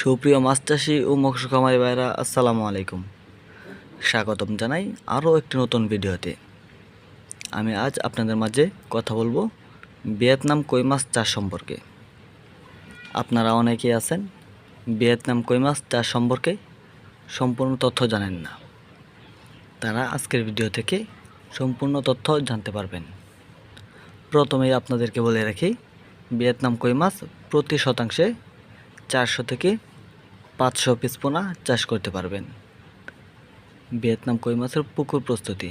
সুপ্রিয় মাছ চাষি ও মৎস্য খামারি ভাইরা আসসালামু আলাইকুম। স্বাগতম জানাই আরও একটি নতুন ভিডিওতে। আমি আজ আপনাদের মাঝে কথা বলব ভিয়েতনাম কই মাছ চাষ সম্পর্কে। আপনারা অনেকেই আছেন, ভিয়েতনাম কই মাছ চাষ সম্পর্কে সম্পূর্ণ তথ্য জানেন না। তারা আজকের ভিডিও থেকে সম্পূর্ণ তথ্য জানতে পারবেন। প্রথমেই আপনাদেরকে বলে রাখি, ভিয়েতনাম কই মাছ প্রতি শতাংশে চারশো থেকে পাঁচশো পিস পোনা চাষ করতে পারবেন। ভিয়েতনাম কই মাছের পুকুর প্রস্তুতি।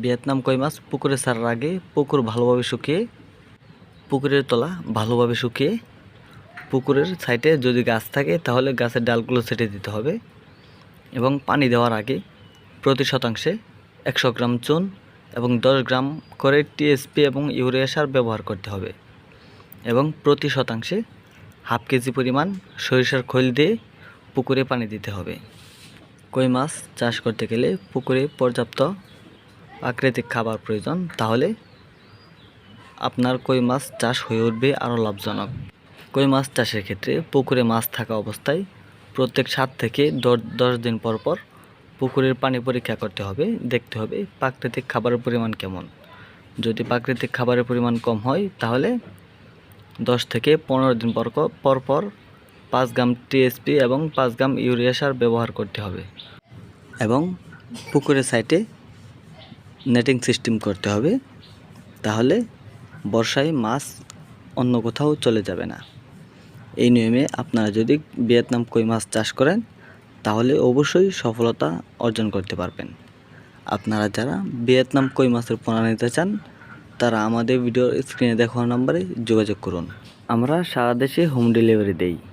ভিয়েতনাম কই মাছ পুকুরে ছাড়ার আগে পুকুর ভালোভাবে শুকিয়ে, পুকুরের তলা ভালোভাবে শুকিয়ে, পুকুরের সাইডে যদি গাছ থাকে তাহলে গাছের ডালগুলো ছেটে দিতে হবে এবং পানি দেওয়ার আগে প্রতি শতাংশে একশো গ্রাম চুন এবং দশ গ্রাম করে টিএসপি এবং ইউরিয়া সার ব্যবহার করতে হবে এবং প্রতি শতাংশে হাফ কেজি পরিমাণ সরিষার খৈল দিয়ে পুকুরে পানি দিতে হবে। কই মাছ চাষ করতে গেলে পুকুরে পর্যাপ্ত প্রাকৃতিক খাবার প্রয়োজন, তাহলে আপনার কই মাছ চাষ হয়ে উঠবে আরও লাভজনক। কই মাছ চাষের ক্ষেত্রে পুকুরে মাছ থাকা অবস্থায় প্রত্যেক সাত থেকে দশ দশ দিন পর পর পুকুরের পানি পরীক্ষা করতে হবে, দেখতে হবে প্রাকৃতিক খাবারের পরিমাণ কেমন। যদি প্রাকৃতিক খাবারের পরিমাণ কম হয়, তাহলে দশ থেকে পনেরো দিন পর ক- পর পর পাঁচ গ্রাম টিএসপি এবং পাঁচ গ্রাম ইউরিয়া সার ব্যবহার করতে হবে। এবং পুকুরের সাইডে নেটিং সিস্টেম করতে হবে। তাহলে বর্ষায় মাছ অন্য কোথাও চলে যাবে না। এই নিয়মে আপনারা যদি ভিয়েতনাম কই মাছ চাষ করেন, তাহলে অবশ্যই সফলতা অর্জন করতে পারবেন। আপনারা যারা ভিয়েতনাম কই মাছের পোনা নিতে চান তারা আমাদের ভিডিও স্ক্রিনে দেখানো নাম্বারে যোগাযোগ করুন। আমরা সারা দেশে হোম ডেলিভারি দেই।